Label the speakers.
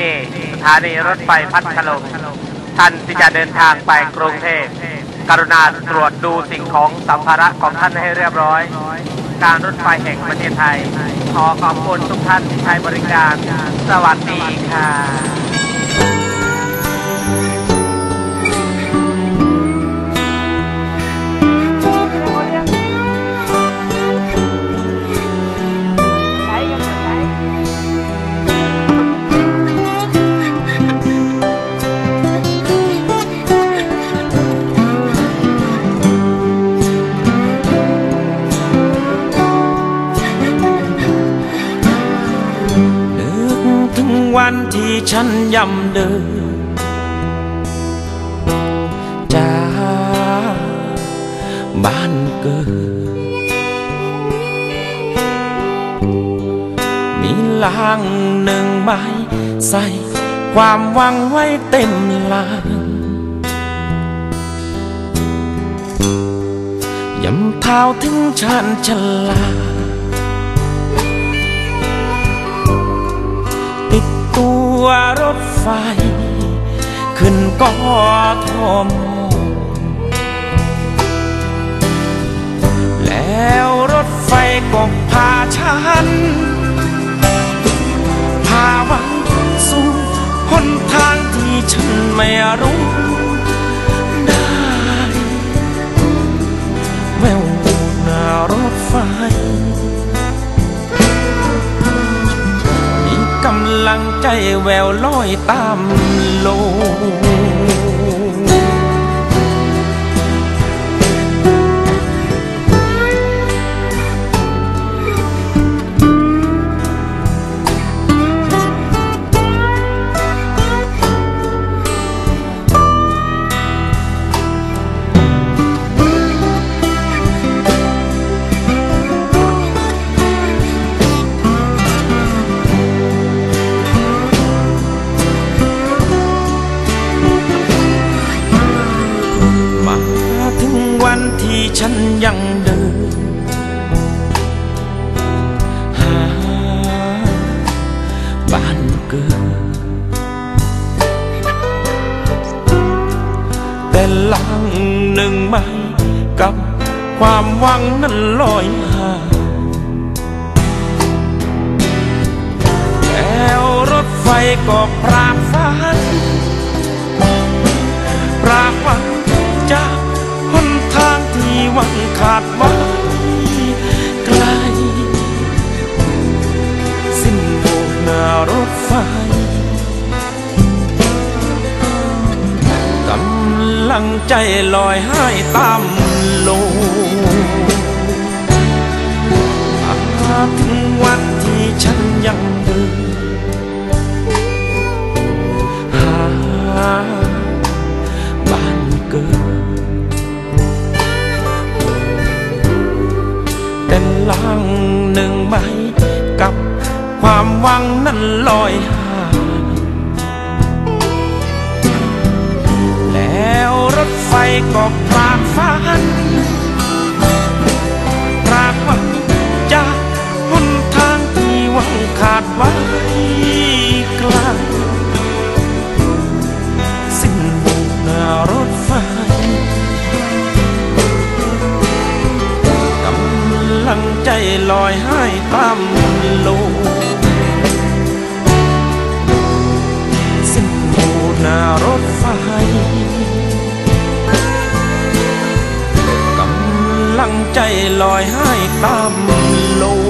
Speaker 1: นี่สถานีรถไฟพัทลุงท่านที่จะเดินทางไปกรุงเทพกรุณาตรวจดูสิ่งของสัมภาระของท่านให้เรียบร้อย การรถไฟแห่งประเทศไทย ขอขอบคุณทุกท่านที่ใช้บริการ สวัสดีค่ะ
Speaker 2: วันที่ฉันย่ำเดินจากบ้านเกิด มีลางหนึ่งใบใส่ความหวังไว้เต็มลางย้ำเท้าถึงฉันฉลา ตัวรถไฟ ขึ้นกอทมแล้วรถไฟก็พาฉัน ใจแววลอยตามลม แต่ลังหนึ่งไม่กับความหวังนั้นลอยห่างแล้วรถไฟก็พรากฝันปรากหวังจากหนทางที่หวังขาดหวัง ลังใจลอยให้ตามลกมาถึงวันที่ฉันยังเดินหาบ้านเกิดแต่ลางหนึ่งใบกับความหวังนั้นลอยหา ก็พรากฝันพรากหวังจากหนทางที่วังขาดไว้ไกลสิ้นบุกหน้ารถไฟกำลังใจลอยให้ตาม ใจลอยให้ตามโลม